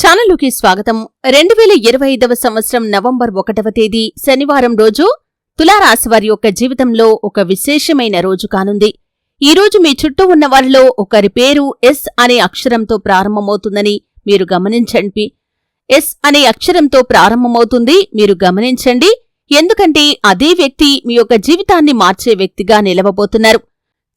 ఛానల్లోకి స్వాగతం. రెండు వేల ఇరవై ఐదవ సంవత్సరం నవంబర్ ఒకటవ తేదీ శనివారం రోజు తులారాశి వారి యొక్క జీవితంలో ఒక విశేషమైన రోజు కానుంది. ఈ రోజు మీ చుట్టూ ఉన్న వారిలో ఒకరి పేరు ఎస్ అనే అక్షరంతో ప్రారంభమవుతుందని మీరు గమనించండి. ఎస్ అనే అక్షరంతో ప్రారంభమవుతుంది మీరు గమనించండి. ఎందుకంటే అదే వ్యక్తి మీ యొక్క జీవితాన్ని మార్చే వ్యక్తిగా నిలవబోతున్నారు.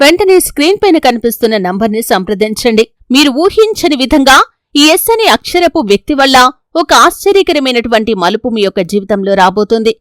వెంటనే స్క్రీన్ పైన కనిపిస్తున్న నంబర్ని సంప్రదించండి. మీరు ఊహించని విధంగా ఈ ఎస్ అనే అక్షరపు వ్యక్తి వల్ల ఒక ఆశ్చర్యకరమైనటువంటి మలుపు మీ యొక్క జీవితంలో రాబోతుంది.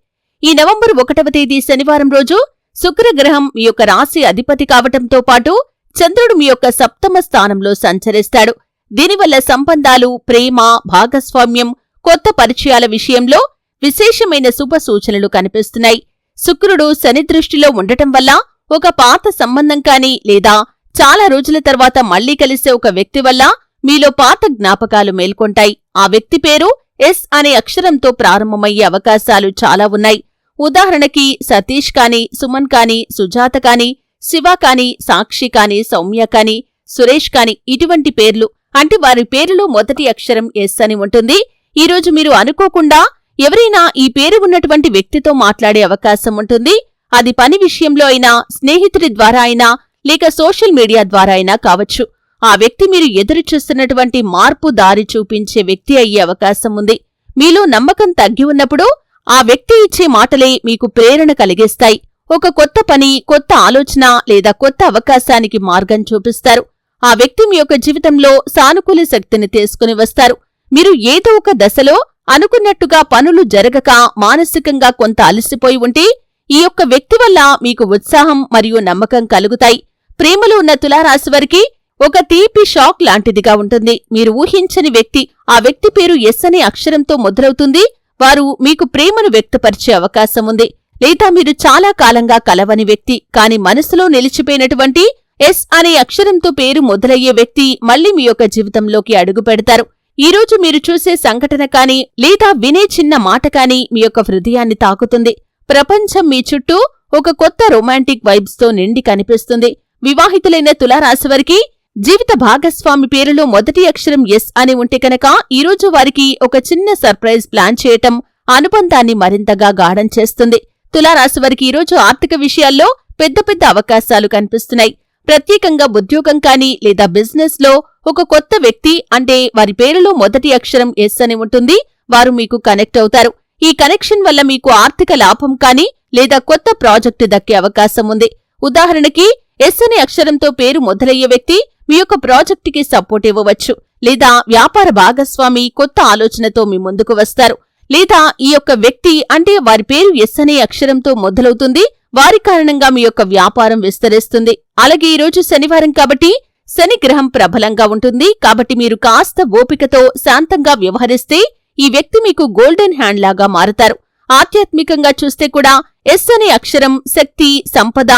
ఈ నవంబర్ ఒకటవ తేదీ శనివారం రోజు శుక్రగ్రహం మీ యొక్క రాశి అధిపతి కావటంతో పాటు చంద్రుడు మీ యొక్క సప్తమ స్థానంలో సంచరిస్తాడు. దీనివల్ల సంబంధాలు ప్రేమ భాగస్వామ్యం కొత్త పరిచయాల విషయంలో విశేషమైన శుభ సూచనలు కనిపిస్తున్నాయి. శుక్రుడు శని దృష్టిలో ఉండటం వల్ల ఒక పాత సంబంధం కాని లేదా చాలా రోజుల తర్వాత మళ్ళీ కలిసే ఒక వ్యక్తి వల్ల మీలో పాత జ్ఞాపకాలు మేల్కొంటాయి. ఆ వ్యక్తి పేరు ఎస్ అనే అక్షరంతో ప్రారంభమయ్యే అవకాశాలు చాలా ఉన్నాయి. ఉదాహరణకి సతీష్ కాని సుమన్ కాని సుజాత కాని శివ కాని సాక్షి కాని సౌమ్య కాని సురేష్ కాని ఇటువంటి పేర్లు. అంటే వారి పేరులో మొదటి అక్షరం ఎస్ అని ఉంటుంది. ఈరోజు మీరు అనుకోకుండా ఎవరైనా ఈ పేరు ఉన్నటువంటి వ్యక్తితో మాట్లాడే అవకాశం ఉంటుంది. అది పని విషయంలో అయినా స్నేహితుడి ద్వారా అయినా లేక సోషల్ మీడియా ద్వారా అయినా కావచ్చు. ఆ వ్యక్తి మీరు ఎదురు చూస్తున్నటువంటి మార్పు దారి చూపించే వ్యక్తి అయ్యే అవకాశం ఉంది. మీలో నమ్మకం తగ్గి ఉన్నప్పుడు ఆ వ్యక్తి ఇచ్చే మాటలే మీకు ప్రేరణ కలిగిస్తాయి. ఒక కొత్త పని కొత్త ఆలోచన లేదా కొత్త అవకాశానికి మార్గం చూపిస్తారు. ఆ వ్యక్తి మీ యొక్క జీవితంలో సానుకూల శక్తిని తీసుకుని వస్తారు. మీరు ఏదో ఒక దశలో అనుకున్నట్టుగా పనులు జరగక మానసికంగా కొంత అలసిపోయి ఉంటే ఈ యొక్క వ్యక్తి వల్ల మీకు ఉత్సాహం మరియు నమ్మకం కలుగుతాయి. ప్రేమలో ఉన్న తులారాశి వారికి ఒక తీపి షాక్ లాంటిదిగా ఉంటుంది. మీరు ఊహించని వ్యక్తి ఆ వ్యక్తి పేరు ఎస్ అనే అక్షరంతో మొదలవుతుంది వారు మీకు ప్రేమను వ్యక్తపరిచే అవకాశం ఉంది. లేదా మీరు చాలా కాలంగా కలవని వ్యక్తి కాని మనసులో నిలిచిపోయినటువంటి ఎస్ అనే అక్షరంతో పేరు మొదలయ్యే వ్యక్తి మళ్ళీ మీ యొక్క జీవితంలోకి అడుగు పెడతారు. ఈరోజు మీరు చూసే సంఘటన కానీ లేదా వినే చిన్న మాట కానీ మీ యొక్క హృదయాన్ని తాకుతుంది. ప్రపంచం మీ చుట్టూ ఒక కొత్త రొమాంటిక్ వైబ్స్తో నిండి కనిపిస్తుంది. వివాహితులైన తులారాశివారికి జీవిత భాగస్వామి పేరులో మొదటి అక్షరం ఎస్ అని ఉంటే కనుక ఈరోజు వారికి ఒక చిన్న సర్ప్రైజ్ ప్లాన్ చేయటం అనుబంధాన్ని మరింతగా గాఢం చేస్తుంది. తులారాశివారికి ఈరోజు ఆర్థిక విషయాల్లో పెద్ద పెద్ద అవకాశాలు కనిపిస్తున్నాయి. ప్రత్యేకంగా ఉద్యోగం కానీ లేదా బిజినెస్లో ఒక కొత్త వ్యక్తి అంటే వారి పేరులో మొదటి అక్షరం ఎస్ అని ఉంటుంది. వారు మీకు కనెక్ట్ అవుతారు. ఈ కనెక్షన్ వల్ల మీకు ఆర్థిక లాభం కానీ లేదా కొత్త ప్రాజెక్టు దక్కే అవకాశం ఉంది. ఉదాహరణకి ఎస్ అనే అక్షరంతో పేరు మొదలయ్యే వ్యక్తి మీ యొక్క ప్రాజెక్టుకి సపోర్ట్ ఇవ్వవచ్చు. లేదా వ్యాపార భాగస్వామి కొత్త ఆలోచనతో మీ ముందుకు వస్తారు. లేదా ఈ యొక్క వ్యక్తి అంటే వారి పేరు ఎస్ అనే అక్షరంతో మొదలవుతుంది. వారి కారణంగా మీ యొక్క వ్యాపారం విస్తరిస్తుంది. అలాగే ఈరోజు శనివారం కాబట్టి శని గ్రహం ప్రబలంగా ఉంటుంది. కాబట్టి మీరు కాస్త ఓపికతో శాంతంగా వ్యవహరిస్తే ఈ వ్యక్తి మీకు గోల్డెన్ హ్యాండ్ లాగా మారతారు. ఆధ్యాత్మికంగా చూస్తే కూడా ఎస్ అనే అక్షరం శక్తి సంపద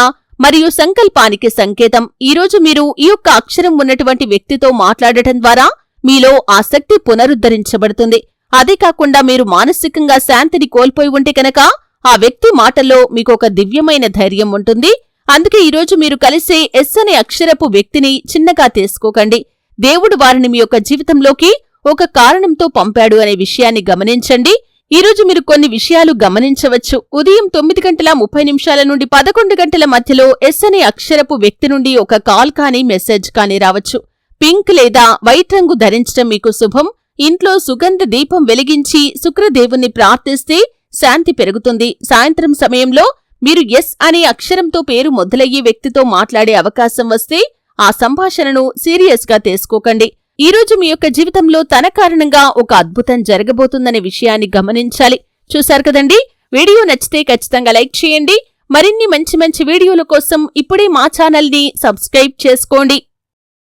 మరియు సంకల్పానికి సంకేతం. ఈరోజు మీరు ఈ యొక్క అక్షరం ఉన్నటువంటి వ్యక్తితో మాట్లాడటం ద్వారా మీలో ఆ శక్తి పునరుద్ధరించబడుతుంది. అదే కాకుండా మీరు మానసికంగా శాంతిని కోల్పోయి ఉంటే కనుక ఆ వ్యక్తి మాటల్లో మీకు ఒక దివ్యమైన ధైర్యం ఉంటుంది. అందుకే ఈరోజు మీరు కలిసే ఎస్ అనే అక్షరపు వ్యక్తిని చిన్నగా తీసుకోకండి దేవుడు వారిని మీ యొక్క జీవితంలోకి ఒక కారణంతో పంపాడు అనే విషయాన్ని గమనించండి. ఈరోజు మీరు కొన్ని విషయాలు గమనించవచ్చు. ఉదయం తొమ్మిది గంటల ముప్పై నిమిషాల నుండి పదకొండు గంటల మధ్యలో ఎస్ అనే అక్షరపు వ్యక్తి నుండి ఒక కాల్ కానీ మెసేజ్ కానీ రావచ్చు. పింక్ లేదా వైట్ రంగు ధరించడం మీకు శుభం. ఇంట్లో సుగంధ దీపం వెలిగించి శుక్రదేవుణ్ణి ప్రార్థిస్తే శాంతి పెరుగుతుంది. సాయంత్రం సమయంలో మీరు ఎస్ అనే అక్షరంతో పేరు మొదలయ్యే వ్యక్తితో మాట్లాడే అవకాశం వస్తే ఆ సంభాషణను సీరియస్గా తీసుకోకండి ఈ రోజు మీ యొక్క జీవితంలో తన కారణంగా ఒక అద్భుతం జరగబోతుందనే విషయాన్ని గమనించాలి. చూశారు కదండి? వీడియో నచ్చితే ఖచ్చితంగా లైక్ చేయండి. మరిన్ని మంచి మంచి వీడియోల కోసం ఇప్పుడే మా ఛానల్ని సబ్స్క్రైబ్ చేసుకోండి.